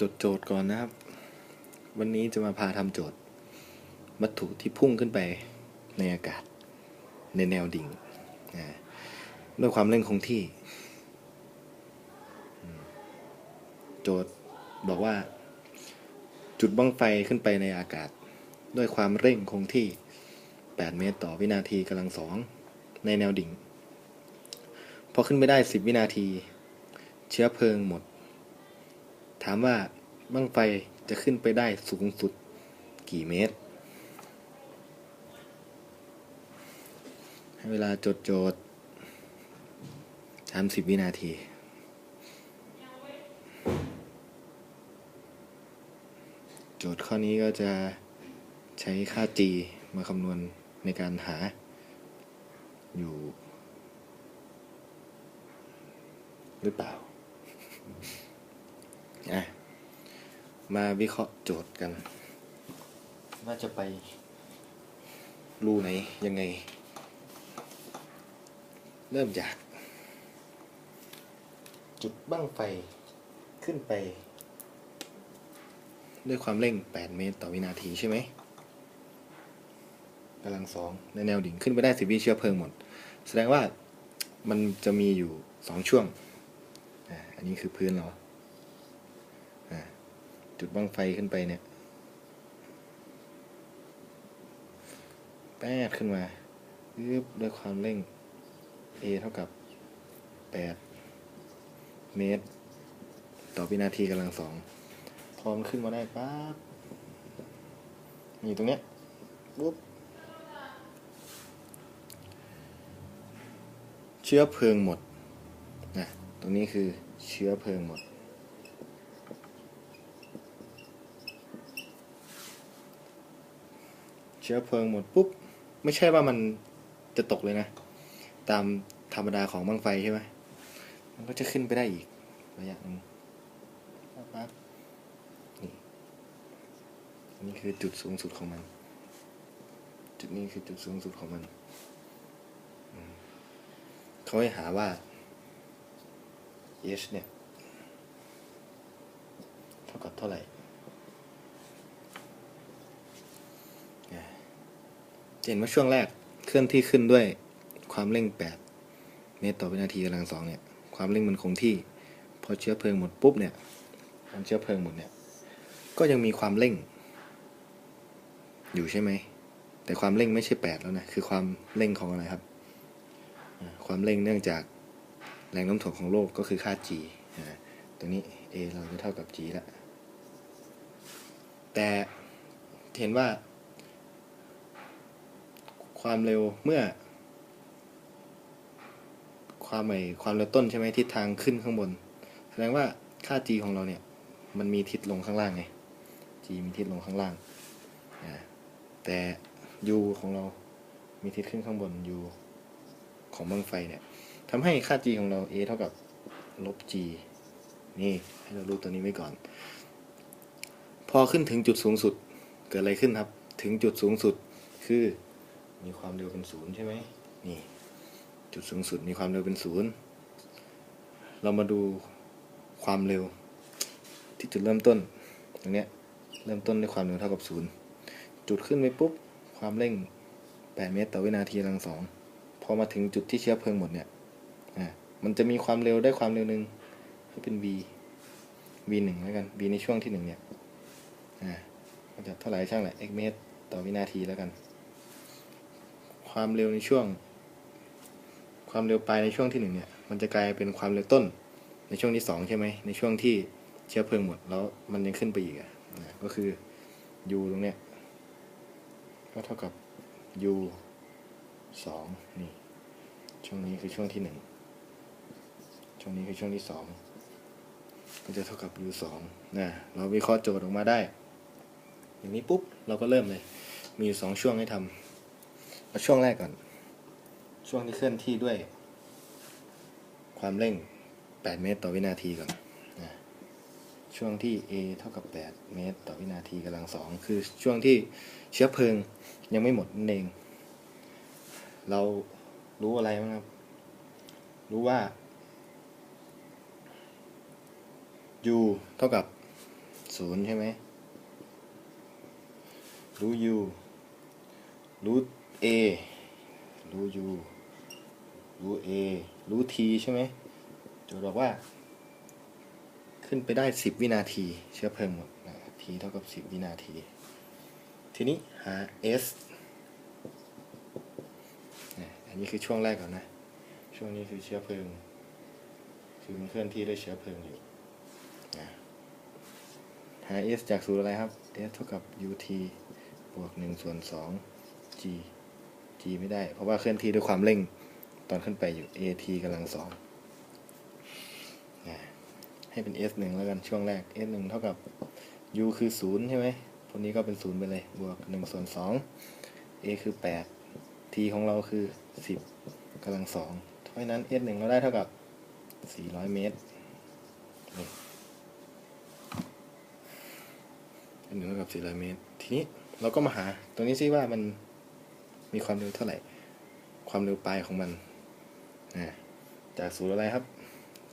จดโจทย์ก่อนนะครับ วันนี้จะมาพาทำโจทย์ วัตถุที่พุ่งขึ้นไปในอากาศ ในแนวดิ่งด้วยความเร่งคงที่ โจทย์บอกว่า จุดบ้างไฟขึ้นไปในอากาศ ด้วยความเร่งคงที่ 8 เมตรต่อวินาทีกำลังสองในแนวดิ่ง พอขึ้นไปได้ 10 วินาที เชื้อเพลิงหมด ถามว่าบั้งไฟจะขึ้นไปได้สูงสุดกี่เมตร ให้เวลาจดโจทย์สามสิบวินาทีโจทย์ข้อนี้ก็จะใช้ค่า g มาคำนวณในการหา อยู่ หรือเปล่า อะมาวิเคราะห์โจทย์กัน ว่าจะไป รูไหน ยังไง เริ่มจาก จุดบั้งไฟขึ้นไป ด้วยความเร่ง 8 เมตรต่อวินาทีใช่ไหมกำลังสองในแนวดิ่งขึ้นไปได้10วิเชื้อเพลิงหมด แสดงว่ามันจะมีอยู่2ช่วง อันนี้คือพื้นเราอ่า จุดบังไฟขึ้นไปเนี่ย แปดขึ้นมายึบด้วยความเร่ง a เท่ากับ 8 เมตร ต่อวินาทีกำลังสอง พอมันขึ้นมาได้ปั๊บอยู่ตรงเนี้ยปุ๊บเชื้อเพลิงหมดนะตรงนี้คือเชื้อเพลิงหมด เชื้อเพลิงหมดปุ๊บ ไม่ใช่ว่ามันจะตกเลยนะ ตามธรรมดาของบังไฟใช่ไหมมันก็จะขึ้นไปได้อีกระยะหนึงปั๊บนี่อันนี้คือจุดสูงสุดของมัน จุดนี้คือจุดสูงสุดของมันอืมเขาให้หาว่า h เนี่ย เท่ากับเท่าไหร่ จะ เห็นว่าช่วงแรกเคลื่อนที่ขึ้นด้วยความเร่ง 8 เมตรต่อวินาทีกำลังสองเนี่ย ความเร่งมันคงที่ พอเชื้อเพลิงหมดปุ๊บเนี่ยตอนเชื้อเพลิงหมดเนี่ย ก็ยังมีความเร่ง อยู่ใช่ไหม แต่ความเร่งไม่ใช่ 8 แล้วนะ คือความเร่งของอะไรครับ ความเร่งเนื่องจากแรงโน้มถ่วงของโลกก็คือค่า g ตรงนี้ a เราจะเท่ากับ g แล้วแต่เห็นว่า ความเร็วเมื่อ ความใหม่ความเร็วต้นใช่ไหมทิศทางขึ้นข้างบน แสดงว่าค่า g ของเราเนี่ย มันมีทิศลงข้างล่างไง g มีทิศลงข้างล่าง แต่ u ของเรา มีทิศขึ้นข้างบน u ของบังไฟเนี่ยทำให้ค่า g ของเรา a เท่ากับลบ g นี่ให้เรารู้ตัวนี้ไว้ก่อน พอขึ้นถึงจุดสูงสุดเกิดอะไรขึ้นครับ ถึงจุดสูงสุดคือ มีความเร็วเป็นศูนย์ใช่ไหมนี่ จุดสูงสุดมีความเร็วเป็นศูนย์เรามาดูความเร็ว ที่จุดเริ่มต้นตรงเนี้ยเริ่มต้นด้วยความเร็วเท่ากับศูนย์จุดขึ้นไปปุ๊บความเร่ง 8 เมตรต่อวินาทีกำลังสองพอมาถึงจุดที่เชื้อเพลิงหมดเนี่ยอ่ามันจะมีความเร็วได้ความเร็วหนึ่งให้เป็น v v หนึ่งแล้วกัน v ในช่วงที่หนึ่งเนี่ยอ่ามันจะเท่าไหร่ช่างแหละ x เมตรต่อวินาทีแล้วกัน ความเร็วในช่วง ความเร็วปลายในช่วงที่หนึ่งเนี่ยมันจะกลายเป็นความเร็วต้นในช่วงที่สองใช่ไหมในช่วงที่เชื้อเพลิงหมดแล้วมันยังขึ้นไปอีกอะนะก็คือ u ตรงเนี้ยก็เท่ากับ u สองนี่ช่วงนี้คือช่วงที่หนึ่งช่วงนี้คือช่วงที่สองก็จะเท่ากับ u สองนะเราวิเคราะห์โจทย์ออกมาได้ อย่างนี้ปุ๊บเราก็เริ่มเลย มีอยู่สองช่วงให้ทำ เอาช่วงแรกก่อน ช่วงที่เคลื่อนที่ด้วย ความเร่ง 8 เมตรต่อวินาทีก่อนนะช่วงที่ a เท่ากับ 8 เมตรต่อวินาทีกำลังสองคือช่วงที่เชื้อเพลิงยังไม่หมดนั่นเอง เรารู้อะไรบ้างครับ รู้ว่า u เท่ากับศูนย์ใช่ไหมรู้ u รู้ a รู้ u รู้ a รู้ t ใช่ไหมโจทย์บอกว่า ขึ้นไปได้ 10 วินาที เชื้อเพลิงหมดนะ t เท่ากับ 10 วินาที ทีนี้หา s นะอันนี้คือช่วงแรกก่อนนะ ช่วงนี้คือเชื้อเพลิง คือมันเคลื่อนที่ด้วยเชื้อเพลิงอยู่นะหา s จากสูตรอะไรครับ s เท่ากับ ut บวก1ส่วน2 g ไม่ได้ เพราะว่าเคลื่อนที่ด้วยความเร่งตอนขึ้นไปอยู่ at กำลังสองให้เป็น s 1แล้วกันช่วงแรก s 1เท่ากับ u คือ0ใช่ไหมพวกนี้ก็เป็น0ไปเลย บวก1ส่วน2 a คือ 8 t ของเราคือ 10กำลังสองเพราะฉะนั้น s 1เราได้เท่ากับ 400 เมตรนี่ s 1เท่ากับ400เมตร ทีนี้เราก็มาหา ตัวนี้ซิว่ามัน มีความเร็วเท่าไหร่ ความเร็วปลายของมันนะจากศูนย์อะไรครับ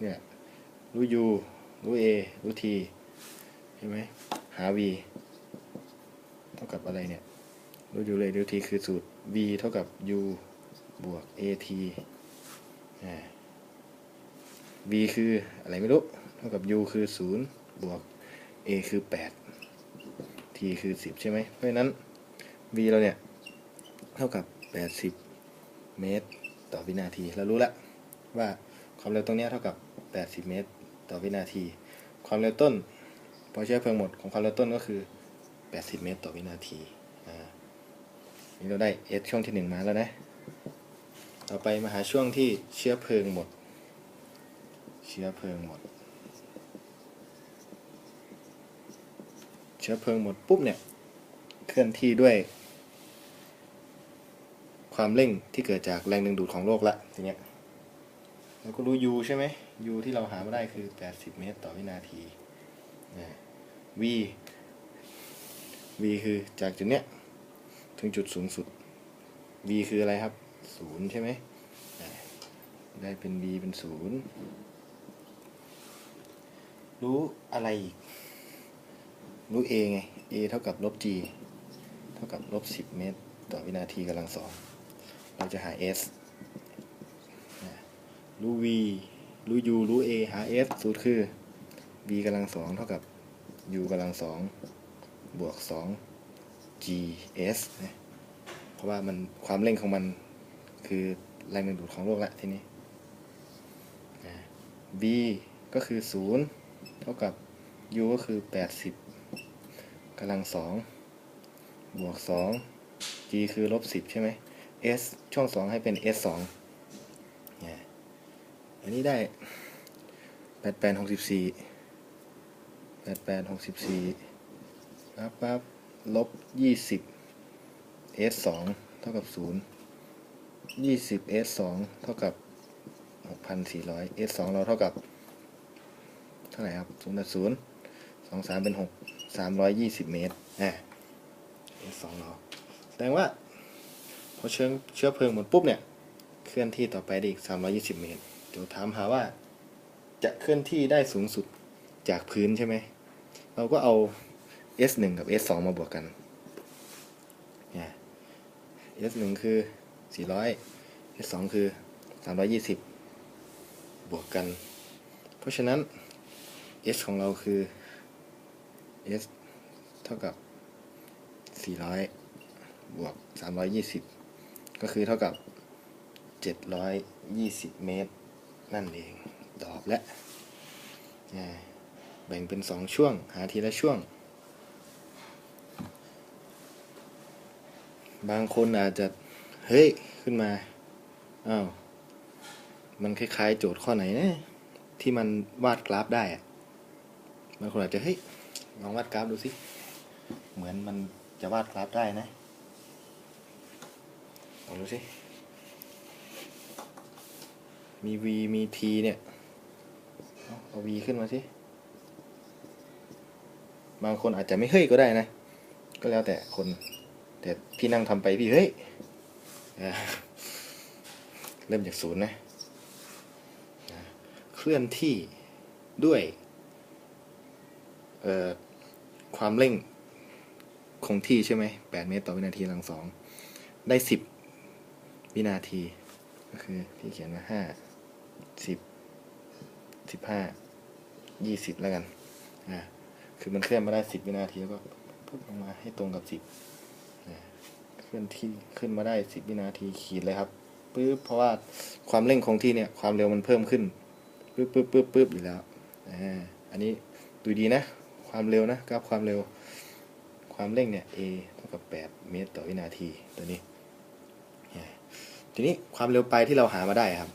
เนี่ยรู้ u รู้ a รู้ t ใช่ไหมหา v เท่ากับอะไรเนี่ยรู้ u เลย รู้ t คือสูตร v เท่ากับ u บวก at อ่า v คืออะไรไม่รู้ เท่ากับ u คือ 0 บวก a คือ 8 t คือ 10 ใช่ไหม เพราะฉะนั้น v เราเนี่ย เท่ากับ 80 เมตร ต่อวินาที เรารู้แล้วว่าความเร็วตรงนี้เท่ากับ 80 เมตร ต่อวินาที ความเร็วต้นพอเชื้อเพลิงหมดของความเร็วต้นก็คือ 80 เมตร ต่อวินาทีอ่านี่เราได้ s ช่วงที่ 1 มาแล้วนะ ต่อไปมาหาช่วงที่เชื้อเพลิงหมด เชื้อเพลิงหมด เชื้อเพลิงหมดปุ๊บเนี่ย เคลื่อนที่ด้วย ความเร่งที่เกิดจากแรงดึงดูดของโลกละทีเนี้ยเราก็รู้ u ใช่ไหม u ที่เราหามาได้คือ 80 เมตรต่อวินาทีนะ v v คือจากจุดเนี้ยถึงจุดสูงสุด v คืออะไรครับศูนย์ใช่ไหม ได้เป็น v เป็นศูนย์รู้อะไรอีก รู้ a ไง a เท่ากับลบ g เท่ากับลบ 10 เมตร ต่อวินาทีกำลังสอง เราจะหา s รู้ v รู้ u รู้ a หา s สูตรคือ v กำลังสองเท่ากับ u กำลังสองบวกสอง g s นะเพราะว่ามันความเร่งของมันคือแรงดึงดูดของโลกละทีนี้อ่ v ก็คือศูนย์เท่ากับ u ก็คือ 80กำลังสองบวกสอง g คือลบสิบใช่ไหม s ช่วงสองให้เป็น s สองนี่อันนี้ได้แปดแปดหกสิบสี่แปดแปดหกสิบสี่ปั๊บปั๊บลบยี่สิบ s สองเท่ากับศูนย์ยี่สิบ s สองเท่ากับหกพันสี่ร้อย s สองเราเท่ากับ เท่าไหร่ครับศูนย์ศูนย์สองสามเป็นหกสามร้อยยี่สิบเมตรอ่า s สองเราแสดงว่า พอเชื้อเชื้อเพลิงหมดปุ๊บเนี่ย เคลื่อนที่ต่อไปได้อีก 320 เมตรเดี๋ยวถามหาว่า จะเคลื่อนที่ได้สูงสุดจากพื้นใช่ไหม เราก็เอา S 1 กับ S 2 มาบวกกันเนี่ย S 1 คือ 400 S 2 คือ 320 บวกกัน เพราะฉะนั้น S ของเราคือ S เท่ากับ 400 บวก 320 ก็คือเท่ากับ 720 เมตร นั่นเองตอบและแบ่งเป็น 2 ช่วง หาทีละช่วง บางคนอาจจะ เฮ้ย ขึ้นมา อ้าว มันคล้ายๆ โจทย์ข้อไหนนะ ที่มันวาดกราฟได้อะบางคนอาจจะ เฮ้ย ลองวาดกราฟดูสิ เหมือนมันจะวาดกราฟได้นะ ลองดูสิมี v มี t เนี่ย เอา v ขึ้นมาสิ บางคนอาจจะไม่เฮ้ยก็ได้นะ ก็แล้วแต่คน แต่พี่นั่งทำไปพี่เฮ้ย เริ่มจากศูนย์นะ เคลื่อนที่ด้วยความเร่งคงที่ใช่ไหมแปดเมตรต่อวินาทีลังสอง ได้สิบ วินาที ก็คือที่เขียนมาห้าสิบสิบห้ายี่สิบแล้วกันอ่าคือมันเคลื่อนมาได้สิบวินาทีแล้วก็ปุ๊บลงมาให้ตรงกับสิบเคลื่อนที่ขึ้นมาได้สิบวินาทีขีดเลยครับปึ๊บเพราะว่าความเร่งคงที่เนี่ยความเร็วมันเพิ่มขึ้นปึ๊บปึ๊บปึ๊บปึ๊บอยู่แล้วอ่าอันนี้ดูดีนะความเร็วนะกราฟความเร็วความเร่งเนี่ย a เท่ากับ8เมตรต่อวินาทีตัวนี้ ทีนี้ความเร็วไปที่เราหามาได้ครับ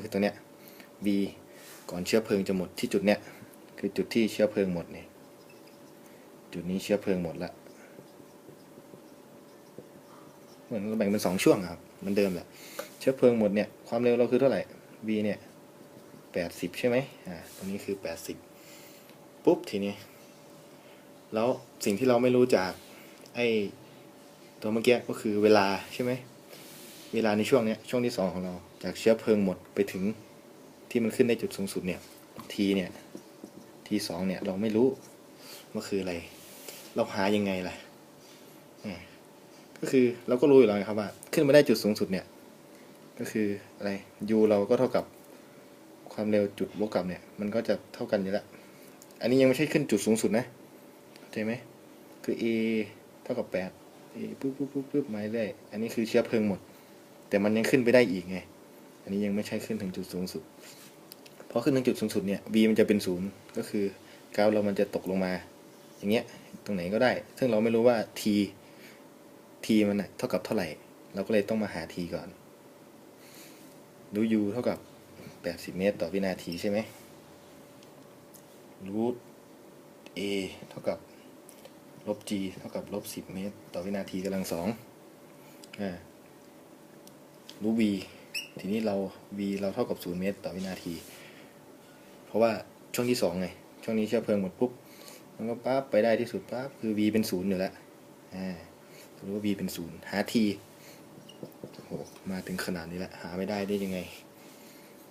คือตัวเนี้ย v ก่อนเชื้อเพลิงจะหมดที่จุดเนี้ยคือจุดที่เชื้อเพลิงหมดเนี่ยจุดนี้เชื้อเพลิงหมดละเหมือนเราแบ่งเป็นสองช่วงครับเหมันเดิมแหละเชื้อเพลิงหมดเนี่ยความเร็วเราคือเท่าไหร่ v เนี่ยแปดสิบใช่ไหมอ่าตรงนี้คือแปดสิบปุ๊บทีนี้ แล้วสิ่งที่เราไม่รู้จากไอ้ตัวเมื่อกี้ก็คือเวลาใช่ไหม เวลาในช่วงเนี้ยช่วงที่สองของเราจากเชื้อเพลิงหมดไปถึงที่มันขึ้นในจุดสูงสุดเนี่ยทีเนี่ยทีสองเนี่ยเราไม่รู้ว่าคืออะไร เราหายังไงล่ะก็คือเราก็รู้อยู่แล้วครับว่า ขึ้นมาได้จุดสูงสุดเนี่ย ก็คืออะไร u เราก็เท่ากับความเร็วจุดบวกกับเนี่ย มันก็จะเท่ากันอยู่แล้วอันนี้ยังไม่ใช่ขึ้นจุดสูงสุดนะเข้าใจไหมคือ a เท่ากับแปด a ปุ๊บปุ๊บปุ๊บปุ๊บมาเรื่อยอันนี้คือเชื้อเพลิงหมด แต่มันยังขึ้นไปได้อีกไง อันนี้ยังไม่ใช่ขึ้นถึงจุดสูงสุด เพอขึ้นถึงจุดสูงสุดเนี่ย v มันจะเป็นศูนย์ก็คือกราฟเรามันจะตกลงมา อย่างเงี้ย ตรงไหนก็ได้ ซึ่งเราไม่รู้ว่า t t มันเท่ากับเท่าไหร่ เราก็เลยต้องมาหา t ก่อนรู้ u เท่ากับ 80 เมตร ต่อวินาทีใช่ไหมรูท a เท่ากับลบ g เท่ากับลบ 10 เมตร ต่อวินาทีกำลังสองอ่า รู้ v ทีนี้เรา v เราเท่ากับ 0 เมตร ต่อวินาที เพราะว่าช่วงที่สองไง ช่วงนี้เชื้อเพลิงหมดปุ๊บ มันก็ปั๊บไปได้ที่สุดปั๊บคือ v เป็นศูนย์อยู่แล้ว อ่ารู้ว่า v เป็นศูนย์หา t โหมาถึงขนาดนี้แล้วหาไม่ได้ได้ยังไง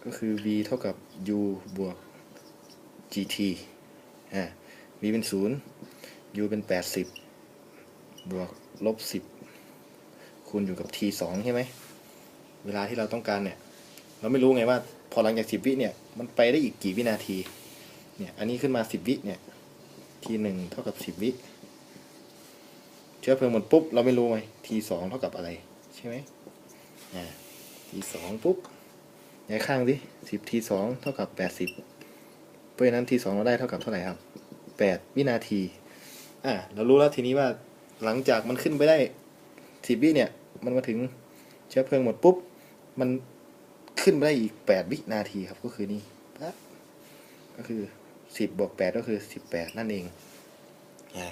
ก็คือ v เท่ากับ u บวก gt อ่า v เป็นศูนย์ u เป็นแปดสิบบวกลบสิบคูณอยู่กับ t สองใช่ไหม เวลาที่เราต้องการเนี่ยเราไม่รู้ไงว่าพอหลังจากสิบวิเนี่ยมันไปได้อีกกี่วินาทีเนี่ยอันนี้ขึ้นมาสิบวิเนี่ย t หนึ่งเท่ากับสิบวิเชื้อเพลิงหมดปุ๊บเราไม่รู้ไง t สองเท่ากับอะไรใช่ไหมอ่า t สองปุ๊บย้ายข้างดิสิบ t สองเท่ากับแปดสิบเพราะฉะนั้น t สองเราได้เท่ากับเท่าไหร่ครับแปดวินาทีอ่าเรารู้แล้วทีนี้ว่าหลังจากมันขึ้นไปได้สิบวิเนี่ยมันมาถึงเชื้อเพลิงหมดปุ๊บ มันขึ้นไปได้อีกแปดวินาทีครับก็คือนี่ปั๊บก็คือสิบบวกแปดก็คือสิบแปดนั่นเองอ่า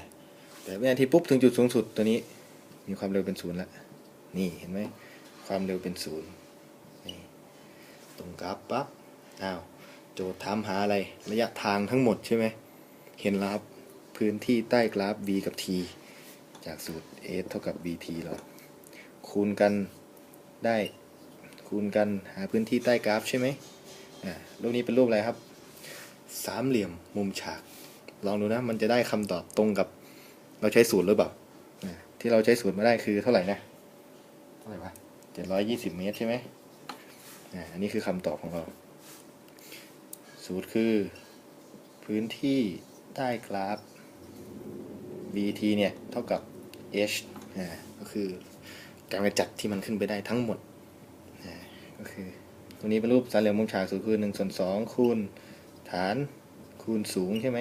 แปดวินาทีปุ๊บถึงจุดสูงสุดตัวนี้ มีความเร็วเป็นศูนย์แล้วนี่เห็นไหมความเร็วเป็นศูนย์นี่ตรงกราฟปั๊บอ้าวโจทย์ถามหาอะไรระยะทางทั้งหมดใช่ไหมเห็นแล้วครับพื้นที่ใต้กราฟ b กับ t จากสูตร s เท่ากับ bt แล้วคูณกันได้ คูณกันหาพื้นที่ใต้กราฟใช่ไหมอ่ารูปนี้เป็นรูปอะไรครับ สามเหลี่ยมมุมฉาก ลองดูนะ มันจะได้คำตอบตรงกับ เราใช้สูตรหรือเปล่าอ่าที่เราใช้สูตรมาได้คือเท่าไหร่นะ เท่าไหร่วะเจ็ดร้อยยี่สิบเมตรใช่ไหมอ่าอันนี้คือคำตอบของเรา สูตรคือ พื้นที่ใต้กราฟ bt เนี่ย เท่ากับ h อ่าก็คือการกระจัดที่มันขึ้นไปได้ทั้งหมด ก็คือตัวนี้เป็นรูปสามเหลี่ยมมุมฉากสูตรคือหนึ่งส่วนสองคูณฐานคูณสูงใช่ไหม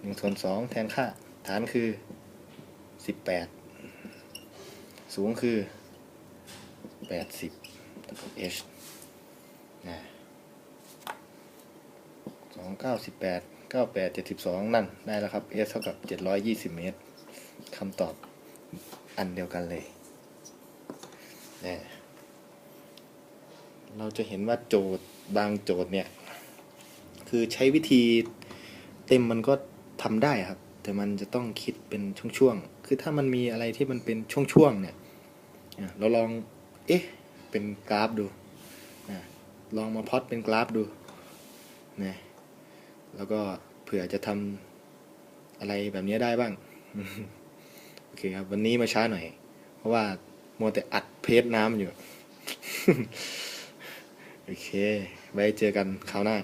หนึ่งส่วนสองแทนค่า ฐานคือสิบแปดสูงคือแปดสิบเท่ากับ h อ่าสองเก้าสิบแปดเก้าแปดเจ็ดสิบสองนั่น ได้แล้วครับ s เท่ากับเจ็ดร้อยยี่สิบเมตรคำตอบอันเดียวกันเลยเนี่ย เราจะเห็นว่าโจทย์บางโจทย์เนี่ย คือใช้วิธีเต็มมันก็ทำได้ครับ แต่มันจะต้องคิดเป็นช่วงๆ คือถ้ามันมีอะไรที่มันเป็นช่วงๆเนี่ยเราลองเอ๊ะเป็นกราฟดูลองมาพอดเป็นกราฟดูนะแล้วก็เผื่อจะทำอะไรแบบนี้ได้บ้าง โอเคครับ วันนี้มาช้าหน่อย เพราะว่ามัวแต่อัดเพจน้ำอยู่ โอเค ไว้เจอกันคราวหน้า